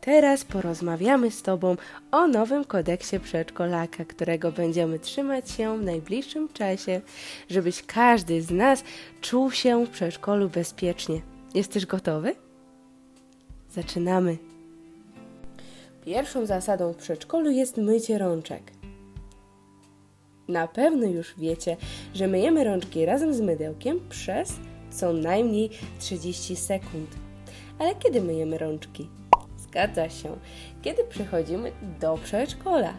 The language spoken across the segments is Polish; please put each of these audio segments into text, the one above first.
teraz porozmawiamy z Tobą o nowym kodeksie przedszkolaka, którego będziemy trzymać się w najbliższym czasie, żebyś każdy z nas czuł się w przedszkolu bezpiecznie. Jesteś gotowy? Zaczynamy. Pierwszą zasadą w przedszkolu jest mycie rączek. Na pewno już wiecie, że myjemy rączki razem z mydełkiem przez co najmniej 30 sekund. Ale kiedy myjemy rączki? Zgadza się, kiedy przychodzimy do przedszkola.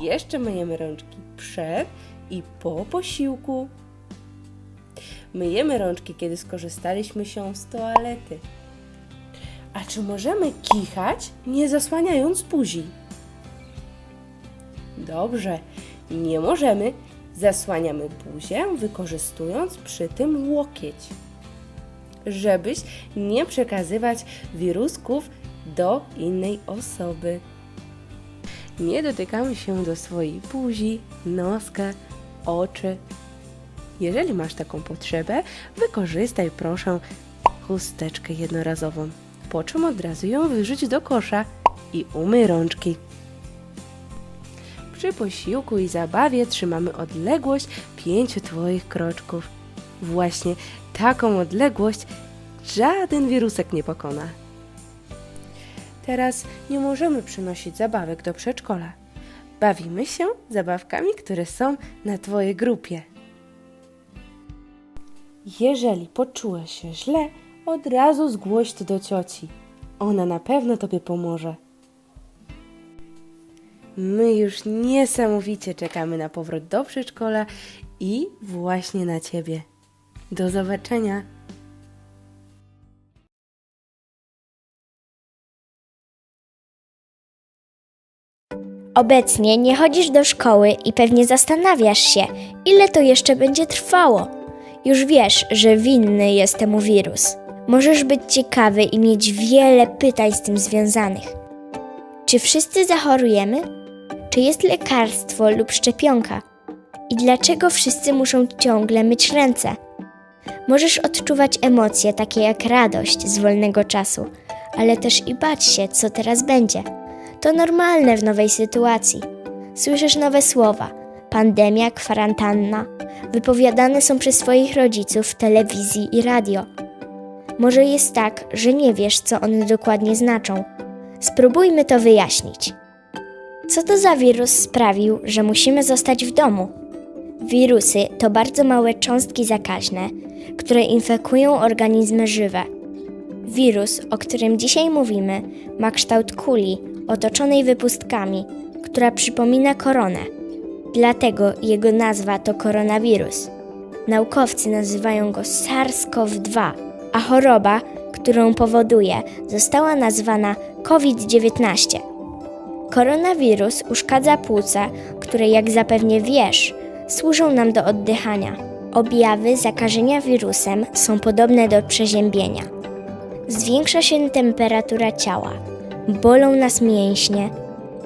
Jeszcze myjemy rączki przed i po posiłku. Myjemy rączki, kiedy skorzystaliśmy się z toalety. A czy możemy kichać, nie zasłaniając buzi? Dobrze, nie możemy. Zasłaniamy buzię, wykorzystując przy tym łokieć, żebyś nie przekazywać wirusków do innej osoby. Nie dotykamy się do swojej buzi, noska, oczy. Jeżeli masz taką potrzebę, wykorzystaj proszę chusteczkę jednorazową, po czym od razu ją wyrzuć do kosza i umyj rączki. Przy posiłku i zabawie trzymamy odległość pięciu Twoich kroczków. Właśnie taką odległość żaden wirusek nie pokona. Teraz nie możemy przynosić zabawek do przedszkola. Bawimy się zabawkami, które są na Twojej grupie. Jeżeli poczułeś się źle, od razu zgłoś to do cioci. Ona na pewno Tobie pomoże. My już niesamowicie czekamy na powrót do przedszkola i właśnie na Ciebie. Do zobaczenia! Obecnie nie chodzisz do szkoły i pewnie zastanawiasz się, ile to jeszcze będzie trwało. Już wiesz, że winny jest temu wirus. Możesz być ciekawy i mieć wiele pytań z tym związanych. Czy wszyscy zachorujemy? Czy jest lekarstwo lub szczepionka? I dlaczego wszyscy muszą ciągle myć ręce? Możesz odczuwać emocje takie jak radość z wolnego czasu, ale też i bać się, co teraz będzie. To normalne w nowej sytuacji. Słyszysz nowe słowa: pandemia, kwarantanna, wypowiadane są przez swoich rodziców w telewizji i radio. Może jest tak, że nie wiesz, co one dokładnie znaczą. Spróbujmy to wyjaśnić. Co to za wirus sprawił, że musimy zostać w domu? Wirusy to bardzo małe cząstki zakaźne, które infekują organizmy żywe. Wirus, o którym dzisiaj mówimy, ma kształt kuli otoczonej wypustkami, która przypomina koronę. Dlatego jego nazwa to koronawirus. Naukowcy nazywają go SARS-CoV-2, a choroba, którą powoduje, została nazwana COVID-19. Koronawirus uszkadza płuca, które, jak zapewnie wiesz, służą nam do oddychania. Objawy zakażenia wirusem są podobne do przeziębienia. Zwiększa się temperatura ciała, bolą nas mięśnie,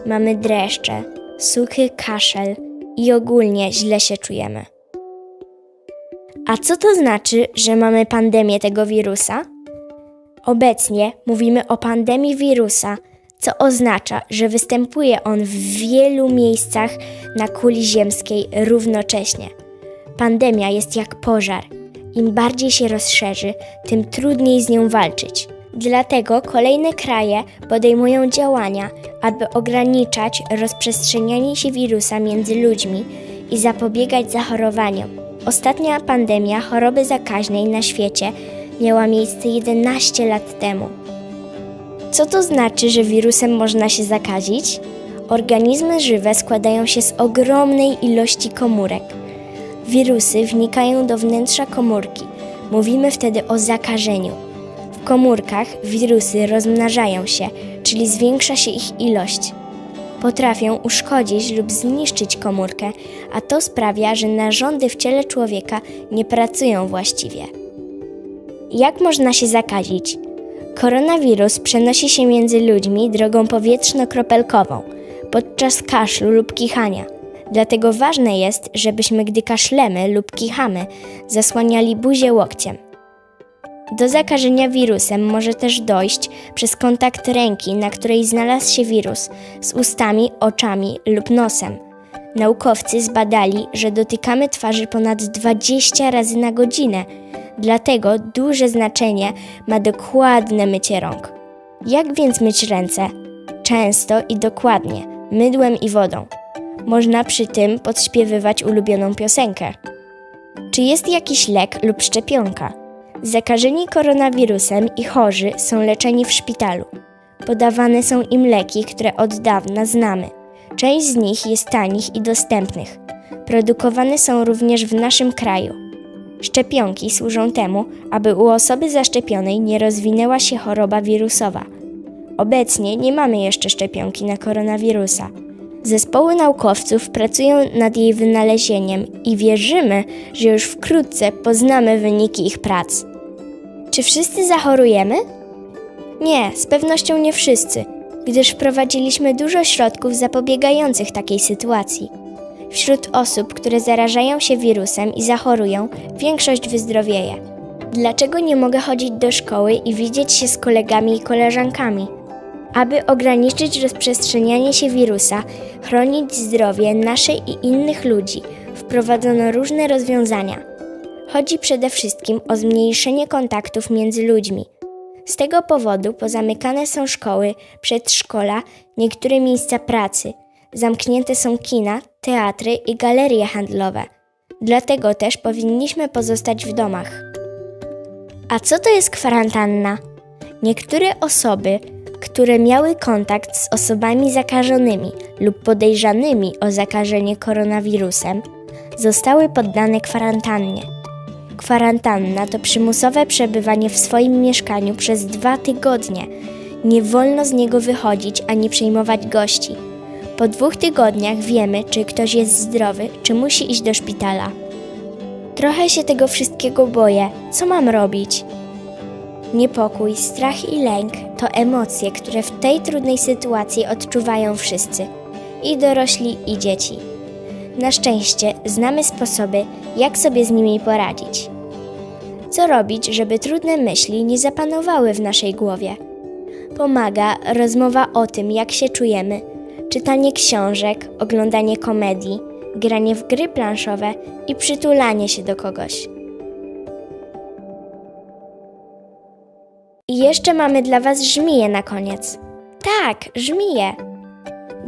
mamy dreszcze, suchy kaszel i ogólnie źle się czujemy. A co to znaczy, że mamy pandemię tego wirusa? Obecnie mówimy o pandemii wirusa, co oznacza, że występuje on w wielu miejscach na kuli ziemskiej równocześnie. Pandemia jest jak pożar. Im bardziej się rozszerzy, tym trudniej z nią walczyć. Dlatego kolejne kraje podejmują działania, aby ograniczać rozprzestrzenianie się wirusa między ludźmi i zapobiegać zachorowaniom. Ostatnia pandemia choroby zakaźnej na świecie miała miejsce 11 lat temu. Co to znaczy, że wirusem można się zakazić? Organizmy żywe składają się z ogromnej ilości komórek. Wirusy wnikają do wnętrza komórki. Mówimy wtedy o zakażeniu. W komórkach wirusy rozmnażają się, czyli zwiększa się ich ilość. Potrafią uszkodzić lub zniszczyć komórkę, a to sprawia, że narządy w ciele człowieka nie pracują właściwie. Jak można się zakazić? Koronawirus przenosi się między ludźmi drogą powietrzno-kropelkową, podczas kaszlu lub kichania. Dlatego ważne jest, żebyśmy, gdy kaszlemy lub kichamy, zasłaniali buzię łokciem. Do zakażenia wirusem może też dojść przez kontakt ręki, na której znalazł się wirus, z ustami, oczami lub nosem. Naukowcy zbadali, że dotykamy twarzy ponad 20 razy na godzinę, dlatego duże znaczenie ma dokładne mycie rąk. Jak więc myć ręce? Często i dokładnie, mydłem i wodą. Można przy tym podśpiewywać ulubioną piosenkę. Czy jest jakiś lek lub szczepionka? Zakażeni koronawirusem i chorzy są leczeni w szpitalu. Podawane są im leki, które od dawna znamy. Część z nich jest tanich i dostępnych. Produkowane są również w naszym kraju. Szczepionki służą temu, aby u osoby zaszczepionej nie rozwinęła się choroba wirusowa. Obecnie nie mamy jeszcze szczepionki na koronawirusa. Zespoły naukowców pracują nad jej wynalezieniem i wierzymy, że już wkrótce poznamy wyniki ich prac. Czy wszyscy zachorujemy? Nie, z pewnością nie wszyscy, gdyż wprowadziliśmy dużo środków zapobiegających takiej sytuacji. Wśród osób, które zarażają się wirusem i zachorują, większość wyzdrowieje. Dlaczego nie mogę chodzić do szkoły i widzieć się z kolegami i koleżankami? Aby ograniczyć rozprzestrzenianie się wirusa, chronić zdrowie nasze i innych ludzi, wprowadzono różne rozwiązania. Chodzi przede wszystkim o zmniejszenie kontaktów między ludźmi. Z tego powodu pozamykane są szkoły, przedszkola, niektóre miejsca pracy, zamknięte są kina, teatry i galerie handlowe. Dlatego też powinniśmy pozostać w domach. A co to jest kwarantanna? Niektóre osoby, które miały kontakt z osobami zakażonymi lub podejrzanymi o zakażenie koronawirusem, zostały poddane kwarantannie. Kwarantanna to przymusowe przebywanie w swoim mieszkaniu przez dwa tygodnie. Nie wolno z niego wychodzić ani przyjmować gości. Po dwóch tygodniach wiemy, czy ktoś jest zdrowy, czy musi iść do szpitala. Trochę się tego wszystkiego boję. Co mam robić? Niepokój, strach i lęk to emocje, które w tej trudnej sytuacji odczuwają wszyscy i dorośli, i dzieci. Na szczęście znamy sposoby, jak sobie z nimi poradzić. Co robić, żeby trudne myśli nie zapanowały w naszej głowie? Pomaga rozmowa o tym, jak się czujemy, czytanie książek, oglądanie komedii, granie w gry planszowe i przytulanie się do kogoś. I jeszcze mamy dla Was żmiję na koniec. Tak, żmiję.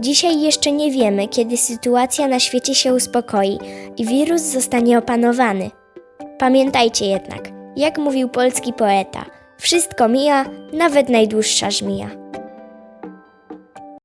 Dzisiaj jeszcze nie wiemy, kiedy sytuacja na świecie się uspokoi i wirus zostanie opanowany. Pamiętajcie jednak, jak mówił polski poeta, wszystko mija, nawet najdłuższa żmija.